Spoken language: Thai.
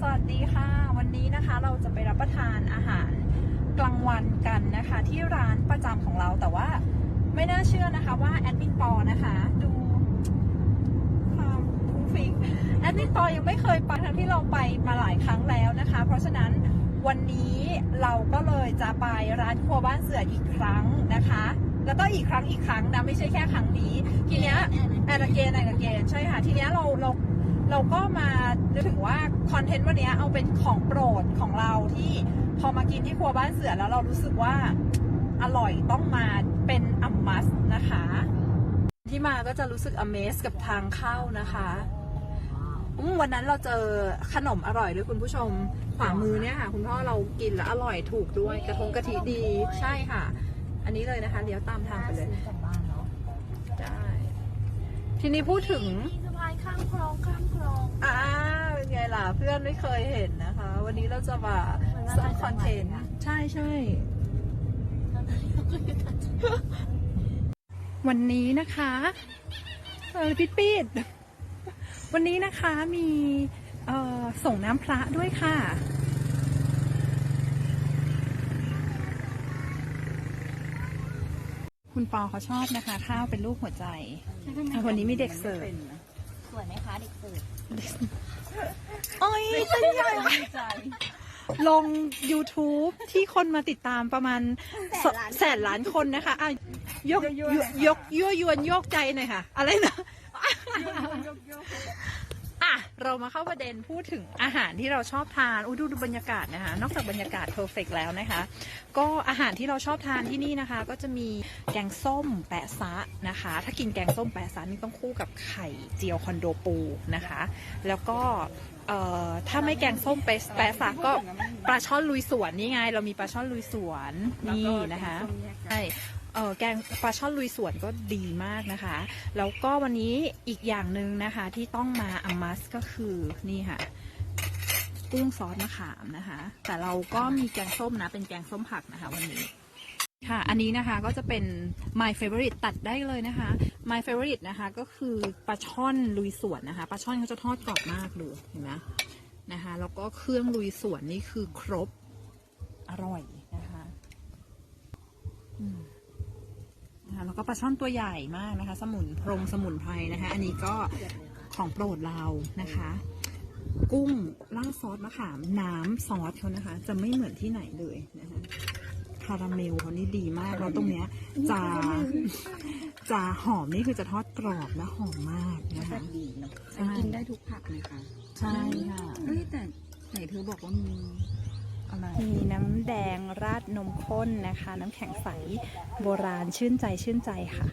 สวัสดีค่ะ วันนี้นะคะเราจะไปรับประทานอาหารกลางวันกันนะคะ ที่ร้านประจำของเราแต่ว่าไม่น่าเชื่อนะคะว่าแอดมินปอนะคะดูความฟุ้งฟิ้งแอดมินปอยังไม่เคยไปทั้งที่เราไปมาหลายครั้งแล้วนะคะ เพราะฉะนั้นวันนี้เราก็เลยจะไปร้านครัวบ้านเสืออีกครั้งนะคะ แล้วก็อีกครั้งอีกครั้งนะไม่ใช่แค่ครั้งนี้ ทีเนี้ยแอนเกนแอนเกนใช่ค่ะทีเนี้ยเราเรา เราก็มานึกถึงว่าคอนเทนต์วันเนี้ยเอาเป็นของโปรดของเราที่พอมากินที่ครัวบ้านเสือแล้วเรารู้สึกว่าอร่อยต้องมาเป็นอัมมัสนะคะ ที่มาก็จะรู้สึก amaze กับทางเข้านะคะอืมวันนั้นเราเจอขนมอร่อยด้วยคุณผู้ชม ขวามือเนี่ยค่ะคุณพ่อเรากินแล้วอร่อยถูกด้วยกระทงกะทิดีใช่ค่ะ อันนี้เลยนะคะเลี้ยวตามทางไปเลยกลับบ้านเนาะได้ทีนี้พูดถึงมีสะพาน ข้ามคลองข้ามคลองอ่าเป็นไงล่ะเพื่อนไม่เคยเห็นนะคะ วันนี้เราจะมามันน่าสร้างจะคอนเทนต์จังหวัดอะใช่ใช่วันนี้นะคะเออปิดปิดวันนี้นะคะมีเอ่อส่งน้ำพระด้วยค่ะคุณปอเขาชอบนะคะ ข้าวเป็นรูปหัวใจอะวันนี้มีเด็กเสิร์ฟส วยไหมคะเด็กเสิร์ฟโอ้ยเป็นใหญ่ดีใจ ลง YouTube ที่คนมาติดตามประมาณสแสนล้านคนนะคะอะยกยกยกยั่วยวนโยกใจหน่อยค่ะ อะไรนะ อะ เรามาเข้าประเด็นพูดถึงอาหารที่เราชอบทานอู้ดูดูบรรยากาศนะคะ นอกจากบรรยากาศเพอร์เฟกแล้วนะคะ ก็อาหารที่เราชอบทานที่นี่นะคะ ก็จะมีแกงส้มแปะซะนะคะ ถ้ากินแกงส้มแปะซะนี่ต้องคู่กับไข่เจียวคอนโดปูนะคะ แล้วก็เอ่อถ้าไม่แกงส้มแปะแปะซะก็ปลาช่อนลุยสวนนี่ไง เรามีปลาช่อนลุยสวนนี่นะคะใช่ เออแกงปลาช่อนลุยสวนก็ดีมากนะคะ แล้วก็วันนี้อีกอย่างหนึ่งนะคะที่ต้องมาอัมมัสก็คือนี่ค่ะ กุ้งซอสมะขามนะคะ แต่เราก็มีแกงส้มนะ เป็นแกงส้มผักนะคะวันนี้ค่ะ อันนี้นะคะก็จะเป็น my favorite ตัดได้เลยนะคะ my favorite นะคะก็คือปลาช่อนลุยสวนนะคะ ปลาช่อนเขาจะทอดกรอบมากเลยเห็นไหมนะคะ แล้วก็เครื่องลุยสวนนี่คือครบอร่อยนะคะอืม นะคะแล้วก็ปลาช่อนตัวใหญ่มากนะคะ สมุนพรงสมุนไพรนะคะ อันนี้ก็ของโปรดเรานะคะ กุ้งราดซอสมะขามน้ำซอสเขานะคะ จะไม่เหมือนที่ไหนเลยนะคะคาราเมลเขานี่ดีมากแล้วตรงเนี้ยจะจะหอมนี่คือจะทอดกรอบและหอมมากนะคะดีเนาะใช่กินได้ทุกผักเลยค่ะใช่ค่ะเฮ้ยแต่ไหนเธอบอกว่ามีอะไร มีน้ำแดงราดนมข้นนะคะ น้ำแข็งใสโบราณชื่นใจชื่นใจค่ะ